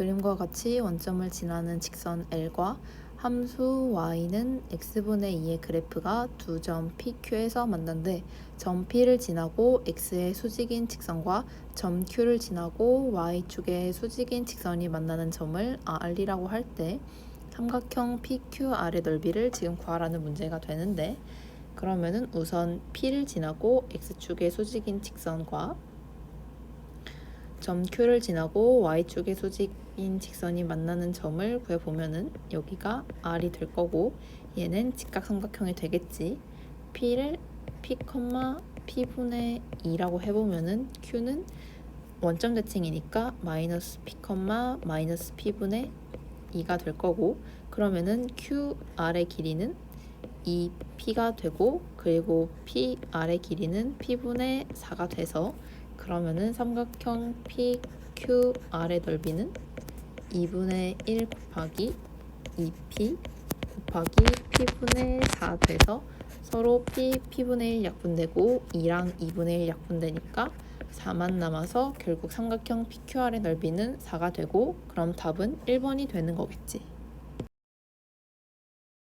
그림과 같이 원점을 지나는 직선 L과 함수 y는 x분의 2의 그래프가 두 점 PQ에서 만난데 점 P를 지나고 x의 수직인 직선과 점 Q를 지나고 y축의 수직인 직선이 만나는 점을 R이라고 할 때 삼각형 PQR의 넓이를 지금 구하라는 문제가 되는데 그러면은 우선 P를 지나고 x축의 수직인 직선과 점 Q를 지나고 y축의 수직인 직선이 만나는 점을 구해보면은 여기가 R이 될 거고 얘는 직각삼각형이 되겠지. P를 P, P분의 2라고 해보면은 Q는 원점 대칭이니까 마이너스 P, 마이너스 P분의 2가 될 거고 그러면은 QR의 길이는 2P가 되고 그리고 PR의 길이는 P분의 4가 돼서 그러면은 삼각형 PQR의 넓이는 2분의 1 곱하기 2P 곱하기 P분의 4 돼서 서로 P, P분의 1 약분되고 2랑 2분의 1 약분되니까 4만 남아서 결국 삼각형 PQR의 넓이는 4가 되고 그럼 답은 1번이 되는 거겠지.